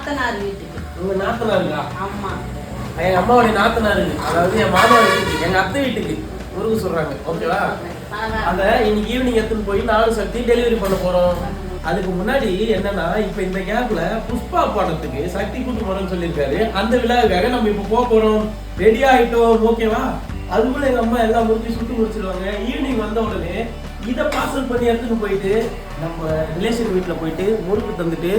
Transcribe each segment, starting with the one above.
நாத்தனார் வீட்டுக்கு. உங்க நாத்தனாருங்களா? ஆமா. எங்க அம்மாவுடைய நாத்தனாருக்கு அதாவது என் மாமா வீட்டுக்கு. எங்க அத்தை வீட்டுக்கு. முருகு சொல்றாங்க. ஓகேவா? அத இன்னைக்கு ஈவினிங் எடுத்துன்னு போய் நானும் சக்தி டெலிவரி பண்ண போறோம். அதுக்கு முன்னாடி என்னன்னா இப்ப இந்த கேப்ல புஷ்பா படத்துக்கு சக்தி கூட்டு போறோம்னு சொல்லியிருக்காரு. அந்த விழாவுக்காக நம்ம இப்ப போக போறோம். ரெடி ஆயிட்டோம். ஓகேவா? அதுக்குள்ள எங்க அம்மா எல்லாம் முடிச்சு சுட்டு முடிச்சிருவாங்க. ஈவினிங் வந்த உடனே இதை பார்சல் பண்ணி எடுத்துட்டு போயிட்டு நம்ம ரிலேஷன் வீட்டுல போயிட்டு முறுக்கு தந்துட்டு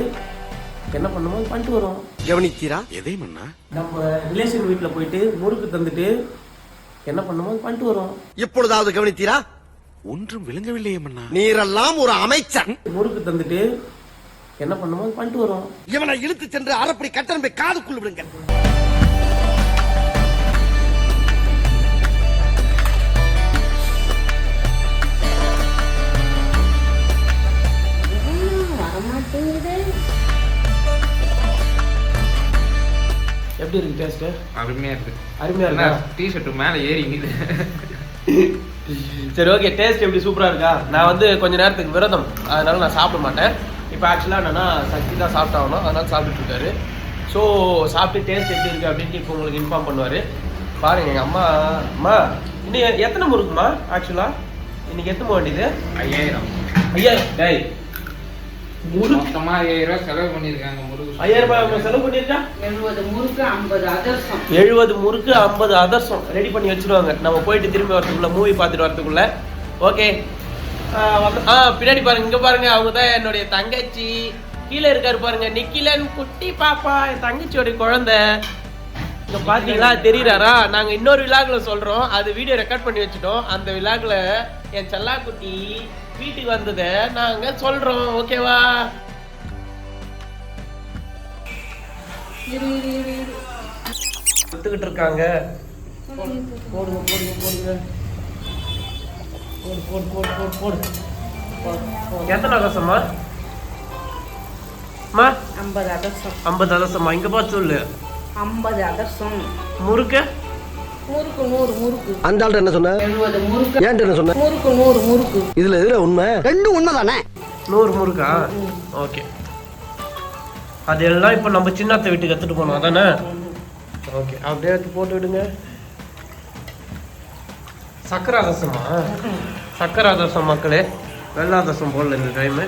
என்ன பண்ணுமோ பண்ணிட்டு வரோம் கவனித்தீரா எதை மன்னா? நம்ம ரிலேஷன் வீட்டுல போயிட்டு முறுக்கு தந்துட்டு என்ன பண்ணுமோ பண்ணிட்டு வரோம் இப்பொழுதாவது கவனித்தீரா? ஒன்றும் விளங்கவில்லையே மன்னா. நீரெல்லாம் ஒரு அமைச்சர் முறுக்கு தந்துட்டு என்ன பண்ணுமோ பண்ணிட்டு வரோம் இவனை இழுத்து சென்று அரைப்படி கட்டணம் காதுக்குள் விடுங்க எப்படி இருக்கு டேஸ்ட் அருமையா இருக்கு. அருமையா இருக்கா? டிஷர்ட் மேல ஏறிங்குது சரி ஓகே டேஸ்ட் எப்படி சூப்பரா இருக்கா? நான் வந்து கொஞ்ச நேரத்துக்கு விரதம். அதனால நான் சாப்பிட மாட்டேன். இப்போ ஆக்சுவலாக என்னன்னா சக்தி தான் சாப்பிட்டாகணும். அதனால சாப்பிட்டுட்டு இருக்காரு ஸோ சாப்பிட்டு டேஸ்ட் எப்படி இருக்கு அப்படின்ட்டு இப்போ உங்களுக்கு இன்ஃபார்ம் பண்ணுவாரு. பாருங்க எங்க அம்மா அம்மா இன்னும் எத்தனை முறுக்குமா ஆக்சுவலா இன்னைக்கு எத்தனை வேண்டியது ஐயாயிரம். ஐயா டேய் மொத்தமா ஐயாயிரம் ரூபாய் செலவு பண்ணிருக்காங்க முருகு ஐயாயிரம் ரூபாய் செலவு பண்ணியிருக்கா? எழுபது முறுக்கு ஐம்பது அதிரசம். எழுபது முறுக்கு ஐம்பது அதர்சம். ரெடி பண்ணி வச்சிருவாங்க. நம்ம போயிட்டு திரும்பி வரதுக்குள்ள மூவி பார்த்துட்டு வரதுக்குள்ள. ஓகே ஆ பின்னாடி பாருங்க இங்க பாருங்க அவங்க தான் என்னுடைய தங்கச்சி. கீழே இருக்காரு பாருங்க நிக்கிலன் குட்டி பாப்பா என் தங்கச்சியோட குழந்தை. இங்க பாத்தீங்களா? தெரியறாரா? நாங்க இன்னொரு விழாக்குல சொல்றோம். அது வீடியோ ரெக்கார்ட் பண்ணி வச்சுட்டோம். அந்த விழாக்குல என் செல்லா குட்டி வீட்டுக்கு வந்ததை நாங்க சொல்றோம். ஓகேவா எடுத்துக்கிட்டு இருக்காங்க. போடுங்க போடுங்க போடுங்க போடு. போடு போடு போடு போடு எத்தனை அதசமா அம்மா ஐம்பது அதிரசம் ஐம்பது அதசமா இங்க பார்த்து சொல்லு. ஐம்பது அதிரசம். முறுக்கு? முறுக்கு நூறு முறுக்கு. அந்த என்ன சொன்ன? எழுபது முறுக்கு. என்ன சொன்ன? முறுக்கு நூறு முறுக்கு. இதுல எதுல உண்மை? ரெண்டும் உண்மைதானே? நூறு முறுக்கா? ஓகே. அதெல்லாம் இப்போ நம்ம சின்னத்தை வீட்டுக்கு எடுத்துட்டு போனோம் அதானே? ஓகே அப்படியே எடுத்து போட்டு விடுங்க. சக்கரை அதசமா சக்கரை அதசம் மக்களே. வெள்ளை அதசம் போடல இந்த டைமு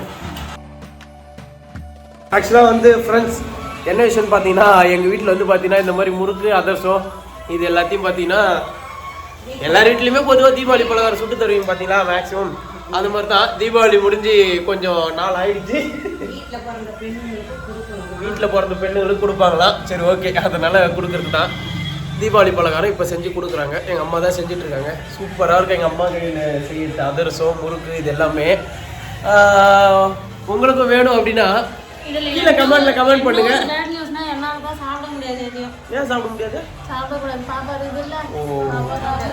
ஆக்சுவலாக வந்து ஃப்ரெண்ட்ஸ் என்ன விஷயம்னு பார்த்தீங்கன்னா எங்கள் வீட்டில் வந்து பார்த்தீங்கன்னா இந்த மாதிரி முறுக்கு அதர்சம் இது எல்லாத்தையும் பார்த்தீங்கன்னா எல்லார் வீட்லேயுமே பொதுவாக தீபாவளி பலகாரம் சுட்டு தருவீங்க பார்த்தீங்களா மேக்ஸிமம் அது மாதிரி தான் தீபாவளி முடிஞ்சு கொஞ்சம் நாள் ஆயிடுச்சு. வீட்டில் பிறந்த பெண்ணுங்களுக்கு கொடுப்பாங்களாம் சரி ஓகே அதனால் கொடுக்குறது தான் தீபாவளி பலகாரம் இப்போ செஞ்சு கொடுக்குறாங்க. எங்கள் அம்மா தான் செஞ்சிட்ருக்காங்க. சூப்பராக இருக்கும். எங்கள் அம்மா கையில் செய்யறது அதிரசம் முறுக்கு இது எல்லாமே. உங்களுக்கு உங்களுக்கும் வேணும் அப்படின்னா கீழே கமெண்ட்ல கமெண்ட் பண்ணுங்க. ஏன் சாப்பிட முடியாது?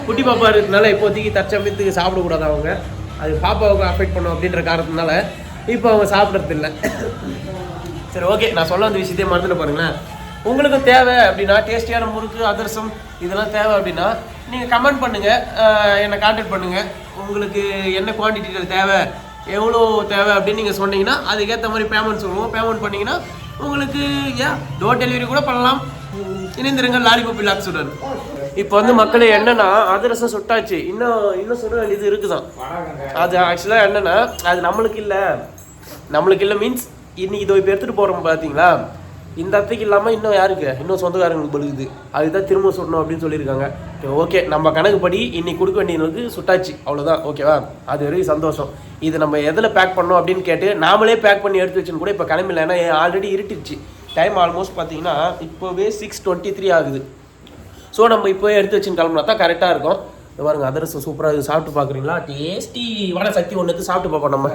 குட்டி பாப்பா இருக்கிறதுனால இப்போதைக்கு தற்சமயத்துக்கு சாப்பிடக்கூடாது அவங்க. அது பாப்பாவுக்கு அஃபெக்ட் பண்ணும் அப்படின்ற காரணத்தினால இப்போ அவங்க சாப்பிட்றது இல்லை. சரி ஓகே நான் சொல்ல வந்த விஷயத்தையே மறந்துட்டு பாருங்களேன். உங்களுக்கும் தேவை அப்படின்னா டேஸ்டியான முறுக்கு அதிரசம் இதெல்லாம் தேவை அப்படின்னா நீங்கள் கமெண்ட் பண்ணுங்கள் என்னை காண்டாக்ட் பண்ணுங்கள் உங்களுக்கு என்ன குவான்டிட்டியில் தேவை? எவ்வளோ தேவை அப்படின்னு நீங்கள் சொன்னீங்கன்னா அதுக்கேற்ற மாதிரி பேமெண்ட் சொல்லுவோம். பேமெண்ட் பண்ணீங்கன்னா உங்களுக்கு ஏன் டோர் டெலிவரி கூட பண்ணலாம். இணைந்திருங்க லாலிபப் இல்லாக்ஸுடன் இப்போ வந்து மக்கள் என்னன்னா அதிரசம் சுட்டாச்சு. இன்னும் இன்னும் சுட வேண்டியது இருக்குதான். அது ஆக்சுவலாக என்னன்னா அது நம்மளுக்கு இல்லை. நம்மளுக்கு இல்லை மீன்ஸ் இன்னைக்கு இதை இப்போ எடுத்துகிட்டு போகிறோம் பார்த்தீங்களா இந்த அத்தைக்கு இல்லாமல் இன்னும் யாருக்கு? இன்னும் சொந்தக்காரங்களுக்கு பழுகுது அதுதான் திரும்ப சுடணும் அப்படின்னு சொல்லியிருக்காங்க. ஓகே நம்ம கணக்குப்படி இன்னைக்கு கொடுக்க வேண்டியவங்களுக்கு சுட்டாச்சு. அவ்வளோதான் ஓகேவா? அது வரைக்கும் சந்தோஷம். இது நம்ம எதில் பேக் பண்ணோம் அப்படின்னு கேட்டு நாமளே பேக் பண்ணி எடுத்து வச்சுன்னு கூட இப்போ கிளம்பில ஏன்னா ஆல்ரெடி இருட்டிடுச்சு டைம் ஆல்மோஸ்ட் பார்த்தீங்கன்னா இப்போவே சிக்ஸ் டுவெண்ட்டி த்ரீ ஆகுது. ஸோ நம்ம இப்போவே எடுத்து வச்சுன்னு கிளம்புனா தான் கரெக்டாக இருக்கும். பாருங்க அதிரசம் சூப்பராக இருக்குது. சாப்பிட்டு பார்க்குறீங்களா? டேஸ்டி வட சக்தி ஒன்று சாப்பிட்டு பார்ப்போம் நம்ம.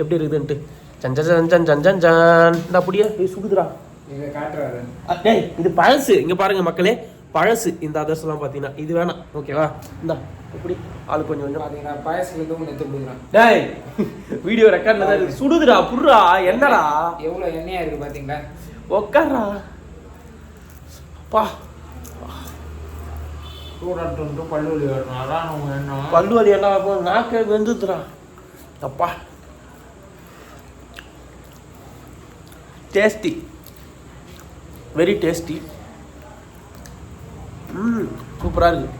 எப்படி இருக்குதுன்ட்டு. ஜன் ஜன் ஜன் ஜன் ஜன் ஜன் அப்படியே சுடுதுரா டேய் இது பழசு. இங்கே பாருங்க மக்களே பழசு. இந்த அதிரசம்லாம் பார்த்தீங்கன்னா இது வேணாம். ஓகேவா இந்தா இப்படி ஆளு கொஞ்சம் கொஞ்சம். பாத்தீங்கன்னா பாயசத்துல இருந்து எடுத்து கொடுக்குறான் டேய் வீடியோ ரெக்கார்ட்ல தான் இருக்கு. சுடுதுடா புடுறா என்னடா? எவ்வளவு எண்ணெயா இருக்கு பாத்தீங்களா? உக்காரா பா. சூடாட்டு பல்லு வலி வரணும். அதான் உங்க எண்ணம். பல்லு வலி என்ன நாக்க வெந்துதுடா அப்பா டேஸ்டி வெரி டேஸ்டி ம் சூப்பராக இருக்குது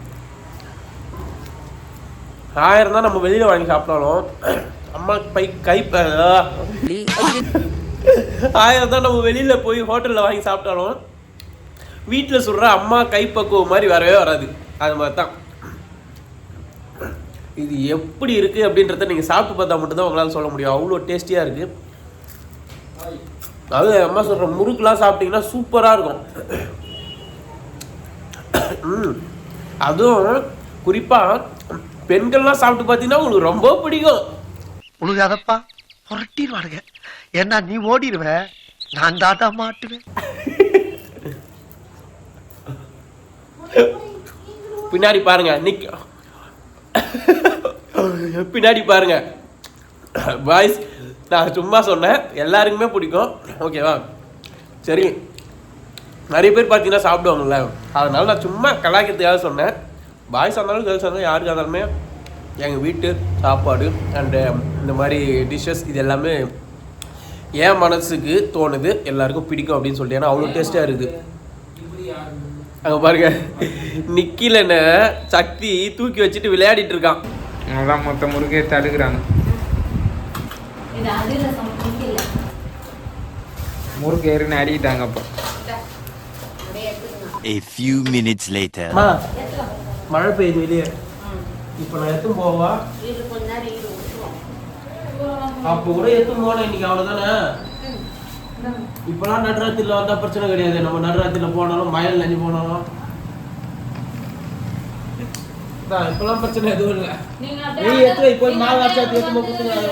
ஆயிரம் தான் நம்ம வெளியில் வாங்கி சாப்பிட்டாலும் அம்மா பை கை ஆயிரம் தான் நம்ம வெளியில் போய் ஹோட்டலில் வாங்கி சாப்பிட்டாலும் வீட்டில் சொல்கிற அம்மா கைப்பக்குவம் மாதிரி வரவே வராது. அது மாதிரி தான். இது எப்படி இருக்குது அப்படின்றத நீங்கள் சாப்பிட்டு பார்த்தா மட்டும்தான் உங்களால் சொல்ல முடியும். அவ்வளோ டேஸ்டியாக இருக்குது அது அம்மா சொல்கிற முறுக்குலாம் சாப்பிட்டீங்கன்னா சூப்பராக இருக்கும். அதுவும் குறிப்பாக பெண்கள்லாம் சாப்பிட்டு பார்த்தீங்கன்னா உங்களுக்கு ரொம்ப பிடிக்கும். உழுகாதப்பா புரட்டிடுவானுங்க. ஏன்னா நீ ஓடிடுவ நான் தாட்டா மாட்டுவேன். பின்னாடி பாருங்க நிக் பின்னாடி பாருங்க. பாய்ஸ் நான் சும்மா சொன்னேன். எல்லாருக்குமே பிடிக்கும். ஓகேவா சரி. நிறைய பேர் பார்த்தீங்கன்னா சாப்பிடுவாங்கல்ல. அதனால நான் சும்மா கலாய்க்கிறதுக்காக சொன்னேன். பாய்ஸ் இருந்தாலும் கேர்ள்ஸ் இருந்தாலும் யாருக்காக இருந்தாலுமே எங்கள் வீட்டு சாப்பாடு அண்டு um, இந்த மாதிரி டிஷ்ஷஸ் இது எல்லாமே என் மனசுக்கு தோணுது. எல்லாருக்கும் பிடிக்கும் அப்படின்னு சொல்லிட்டு. ஏன்னா அவ்வளோ டேஸ்ட்டாக இருக்குது. அங்கே பாருங்க. நிக்கிலன சக்தி தூக்கி வச்சுட்டு விளையாடிட்டு இருக்கான். அதான் மொத்த முறுக்கே தடுக்கிறாங்க. முறுக்கு ஏறின்னு அடிக்கிட்டாங்க அப்போ. A few minutes later. மழை பெய்யுது வெளியே. இப்போ நான் எத்தும் போவா? அப்போ கூட எத்தும் போனேன் இன்னைக்கு அவ்வளோதானே இப்போலாம் நடுராத்திரியில் வந்தால் பிரச்சனை கிடையாது. நம்ம நடுராத்திரியில் போனாலும் மயில் நஞ்சு போனாலும். அதான், இப்போலாம் பிரச்சனை எதுவும் இல்லை. நீ வை, போய் மாவு அரைச்சு அதை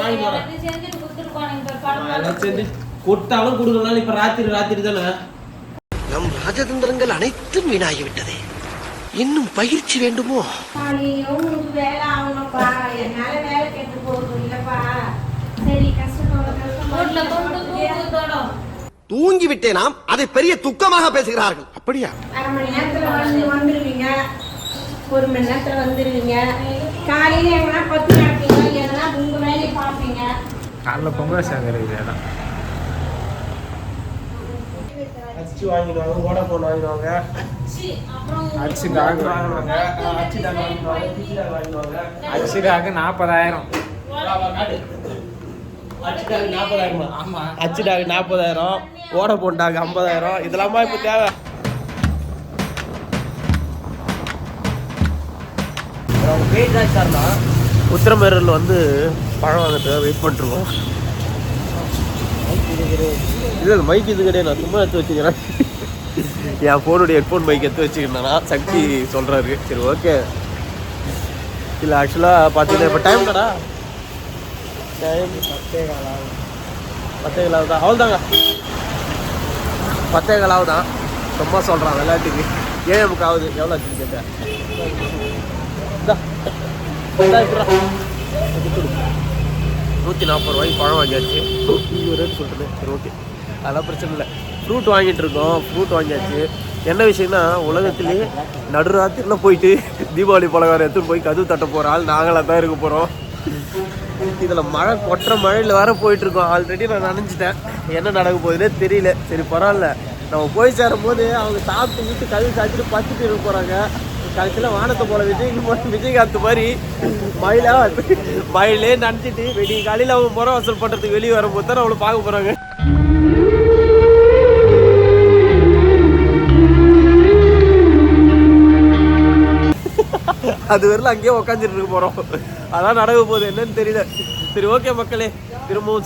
வாங்கிட்டு வரேன். எல்லாத்தையும் செஞ்சுட்டு கொடுத்துட்டு போனீங்க இப்ப நான் எல்லாம் செஞ்சு கொடுத்தாலும் கொடுக்கலனாலும் இப்போ ராத்திரி ராத்திரி தானே? நம் ராஜதந்திரங்கள் அனைத்தும் வீணாகிவிட்டதே. இன்னும் பயிற்சி வேண்டுமோ? தூங்கி விட்டேனாம் அதை பெரிய துக்கமாக பேசுகிறார்கள். அப்படியா? அரை மணி நேரத்துல வந்து வந்துருவீங்க. ஒரு மணி நேரத்துல வந்துருவீங்க. காலையில எங்கன்னா பத்து நடப்பீங்க எதனா உங்க வேலையை பார்ப்பீங்க. காலைல பொங்கல் சாதம் இருக்குது அதான் அச்சு வாங்கிடுவாங்க வோடாஃபோன் வாங்கிடுவாங்க. சி, அப்புறம் அரிசி டாக் வாங்கிடுவாங்க. அச்சு டாக் வாங்கிடுவாங்க பிச்சி டாக் நாற்பதாயிரம் நாற்பதாயிரமா நாற்பதாயிரம் வோடாஃபோன் டாக் ஐம்பதாயிரம். இதெல்லாமா இப்போ தேவை? சார் தான் உத்திரமேரூரில் வந்து பழம் வாங்கிறதுக்காக வெயிட் இது இல்லை மைக் இது கிடையாது. நான் சும்மா எடுத்து வச்சுக்கிறேன். என் ஃபோனுடைய ஹெட்ஃபோன் மைக் எடுத்து வச்சுக்கிறேன்னா சக்தி சொல்கிறாரு சரி ஓகே இல்லை ஆக்சுவலாக பார்த்தீங்கன்னா இப்போ டைம் கடா டைம் பத்தே காலாவது. பத்தே காலாவது? தான் அவள் தாங்க பத்தே காலாவது? தான் சும்மா சொல்கிறான் விளையாட்டுக்கு. ஏன் நமக்கு ஆகுது எவ்வளோ ஆச்சுன்னு கேட்டேன். நூற்றி நாற்பது ரூபாய்க்கு பழம் வாங்கியாச்சு. இது ரேட் சொல்கிறேன் சரி ஓகே அதெல்லாம் பிரச்சனை இல்லை. ஃப்ரூட் வாங்கிட்டு இருக்கோம். ஃப்ரூட் வாங்கியாச்சு. என்ன விஷயம்னா உலகத்திலே நடுராத்திரில போயிட்டு தீபாவளி பலகாரம் எடுத்துன்னு போய் கதவு தட்ட போகிற ஆள் நாங்களாக தான் இருக்க போகிறோம் இதில் மழை கொட்டுற மழையில் வேற போயிட்டுருக்கோம் ஆல்ரெடி நான் நினச்சிட்டேன் என்ன நடக்க போகுதுன்னே தெரியல. சரி பரவாயில்ல. நம்ம போய் சேரும் போது அவங்க சாப்பிட்டு விட்டு கழுவி சாச்சிட்டு பத்துட்டு இருக்க போகிறாங்க கடைசியில் வானத்தை போல விஜய் விஜயகாந்த் மாதிரி மயிலா மயிலே நினச்சிட்டு வெடி காலையில் அவங்க முறை வசூல் பண்ணுறதுக்கு வெளியே வரும்போது தான் அவளை பார்க்க போகிறாங்க அது வரல அங்கேயே உக்காந்துட்டு இருக்க போகிறோம் அதான் நடக்க போகுது என்னன்னு தெரியல. சரி ஓகே மக்களே திரும்பவும்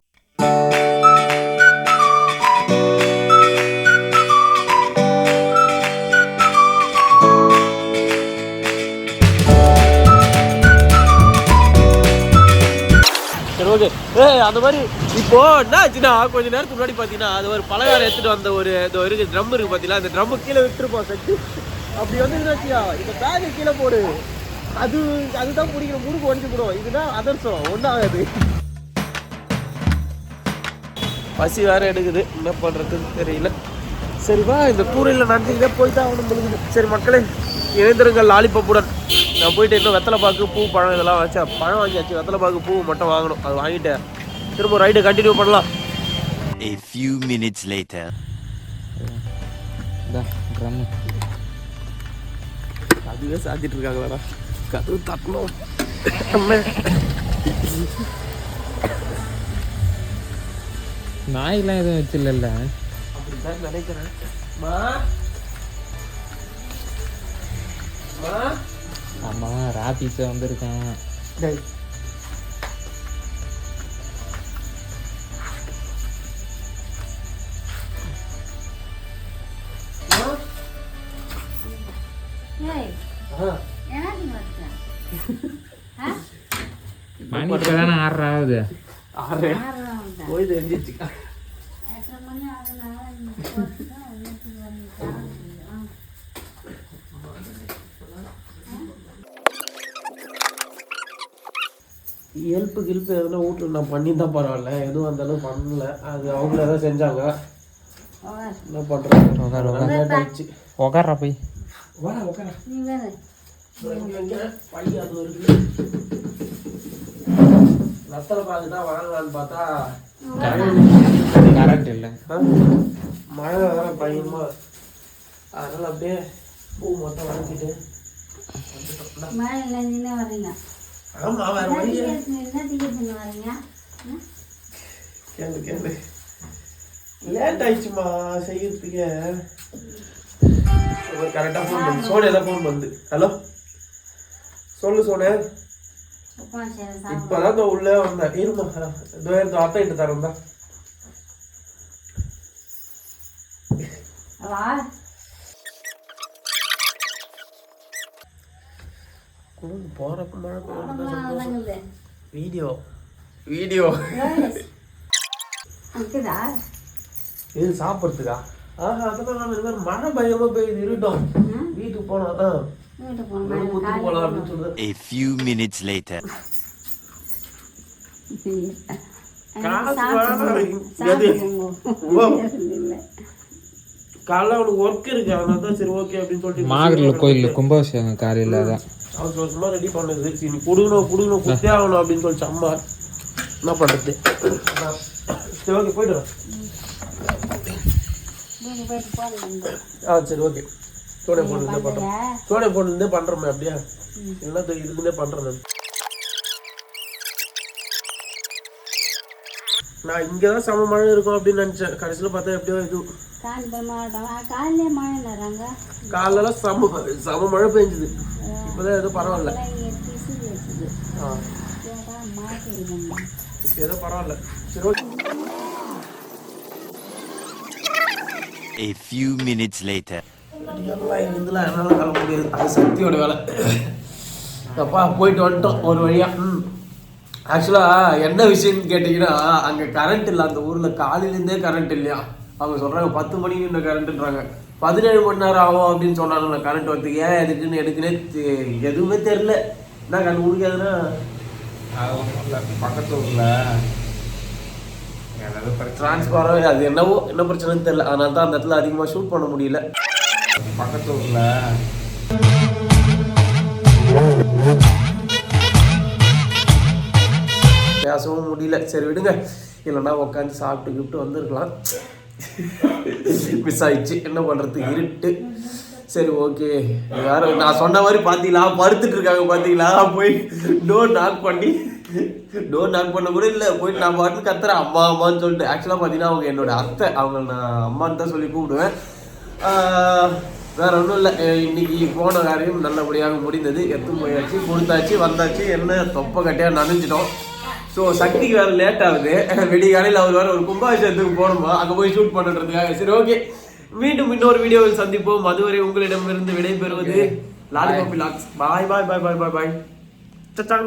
சரி ஏ அந்த மாதிரி இப்போ என்ன ஆச்சுன்னா கொஞ்ச நேரத்துக்கு முன்னாடி பார்த்தீங்கன்னா அது ஒரு பலகாரம் எடுத்துட்டு வந்த ஒரு இந்த இருக்கு ட்ரம் இருக்கு பார்த்தீங்களா அந்த ட்ரம் கீழே விட்டுருப்போம் சக்தி அப்படி வந்து என்னாச்சியா? இந்த பேக்கை கீழே போடு. அது அதுதான் பிடிக்கிற முறுக்கு ஒடிச்சு போடுவோம் இதுதான் அதர்சம். ஒன்றாகாது பசி வேற எடுக்குது. என்ன பண்ணுறதுன்னு தெரியல. சரி வா இந்த கூரையில் நடந்துக்கிட்டே போயிட்டு அவனு முழுகுது சரி மக்களே இணைந்திருங்கள் லாலிபப்புடன் நான் போயிட்டு இன்னும் வெத்தலை பாக்கு பூ பழம் இதெல்லாம் வச்சா பழம் வாங்கியாச்சு. வெத்தலை பாக்கு பூ மட்டும் வாங்கணும். அது வாங்கிட்டு திரும்ப ரைடு கண்டினியூ பண்ணலாம். A few minutes later. ட்ரம் அதுவே சாத்திட்டு இருக்காங்களா கதவு தட்டணும். நாயெல்லாம் எதுவும் வச்சிடல அப்படிதான் நினைக்கிறேன். மா மா அம்மா ராபிஸை வந்திருக்கான் டேய் மணி இப்போ தானே ஆறு ஆகுது. ஆறு போய் தெரிஞ்சிச்சு. ஹெல்ப்பு கில்ப்பு எதுனா வீட்டில் நான் பண்ணி தான் பரவாயில்ல. எதுவும் அந்த அளவுக்கு பண்ணல. அது அவங்கள தான் செஞ்சாங்க. உக்கார். என்ன பண்ணுறது உக்கார், உக்கார். உக்காரா. போய் வா வேறு பையன் அது இருக்கு நத்தலை பார்த்து தான் வாங்கலான்னு பார்த்தா கரண்ட் இல்லை. மழை வேற பயமா அதனால அப்படியே பூ மொத்தம் வாங்கிட்டு மழை நின்று வரீங்க ஆமா வேற வழி? கேளு கேளு. லேட் ஆயிடுச்சுமா செய்யறதுக்கு. கரெக்டாக ஃபோன் பண்ணு சோனியா தான் ஃபோன் பண்ணுது ஹலோ சொல்லு சோனே உட்காந்து சரி சாப்பிடு இப்பதான் இதோ உள்ளே வந்தேன். இருமா இதோ இந்த அத்தை கிட்ட தரேன் தான் வா போறப்ப மழை பெய்யும் வணங்குது வீடியோ வீடியோ இது சாப்பிட்றதுக்கா? ஆஹா அதெல்லாம் இந்த மாதிரி மழை பயமா பெய்யுது. இருட்டும். வீட்டுக்கு போனா ஆ வீட்டுக்கு அப்படின்னு சொல்லுது A few minutes later. காலைல அவனுக்கு ஒர்க் இருக்கு. அதனால தான் சரி ஓகே அப்படின்னு சொல்லிட்டு மாகரில் கோயிலில் கும்பாபிஷேகம் காலையில் தான் அவசர அவசரமா ரெடி பண்ணுது. சரி நீ குடுக்கணும் கொடுக்கணும் குத்தே ஆகணும் அப்படின்னு சொல்லிச்சு அம்மா என்ன பண்றது? சரி ஓகே போயிட்டு ஆ சரி ஓகே சோடை போட்டு பண்றோம். சோடை போட்டு பண்ணுறோமே அப்படியா. இல்லைன்னா இதோ இதுக்குன்னே பண்றேன் நான் நான் இங்கே தான் சம மழை இருக்கும் அப்படின்னு நினச்சேன். கடைசியில் பார்த்தா எப்படியோ இது காஞ்சிபுரம் மாவட்டம் காலையிலே மழை நடுறாங்க காலைல சம சம மழை பெஞ்சுது. இப்போதான் ஏதோ பரவாயில்ல. இப்போ ஏதோ பரவாயில்ல. சரி okay. A few minutes later. எல்லாம் இருந்துலாம் என்னால் கிளம்ப முடியாது. அது சக்தியோட வேலை. அப்பா போயிட்டு வந்துட்டோம் ஒரு வழியா. ம். ஆக்சுவலாக என்ன விஷயம்னு கேட்டிங்கன்னா அங்கே கரண்ட் இல்லை. அந்த ஊரில் காலையிலேருந்தே கரண்ட் இல்லையா? அவங்க சொல்கிறாங்க பத்து மணிக்கு இந்த கரண்ட்டுன்றாங்க பதினேழு மணி நேரம் ஆகும் அப்படின்னு சொன்னாங்க கரண்ட் வந்து ஏன் எதுக்குன்னு எனக்குன்னே எதுவுமே தெரில என்ன கண்டு முடிக்காதுன்னா? பக்கத்து ஊரில் ஏதாவது அது என்னவோ என்ன பிரச்சனைன்னு தெரில அதனால தான் அந்த இடத்துல அதிகமாக ஷூட் பண்ண முடியல. பக்கத்து ஊரில் பேசவும் முடியல. சரி விடுங்க. இல்லைன்னா உட்காந்து சாப்பிட்டு கிப்ட்டு வந்திருக்கலாம். மிஸ் ஆயிடுச்சு. என்ன பண்ணுறது இருட்டு. சரி ஓகே வேற நான் சொன்ன மாதிரி பார்த்தீங்களா? படுத்துட்டு இருக்காங்க பார்த்தீங்களா? போய் டோர் நாக் பண்ணி டோர் நாக் பண்ண கூட இல்லை. போய் நான் பாட்டு கத்துறேன். அம்மா அம்மான்னு சொல்லிட்டு. ஆக்சுவலாக பார்த்தீங்கன்னா அவங்க என்னோட அத்தை அவங்க நான் அம்மான்னு தான் சொல்லி கூப்பிடுவேன். வேற ஒன்றும் இல்லை. இன்னைக்கு போன காரியம் நல்லபடியாக முடிந்தது. எடுத்து போயாச்சு கொடுத்தாச்சு வந்தாச்சு. என்ன தொப்பை கட்டியாக நனைஞ்சிட்டோம். ஸோ சக்திக்கு வேற லேட் ஆகுது. விடிய காலையில் அவர் வேற ஒரு கும்பாபிஷேகத்துக்கு போகணுமா? அங்கே போய் ஷூட் பண்ணுறதுக்காக சரி ஓகே மீண்டும் இன்னொரு வீடியோவில் சந்திப்போம். அதுவரை உங்களிடமிருந்து விடைபெறுவது லாலிபாப் லாக்ஸ் பாய் பாய் பாய் பாய் பாய் பாய் சச்சாங்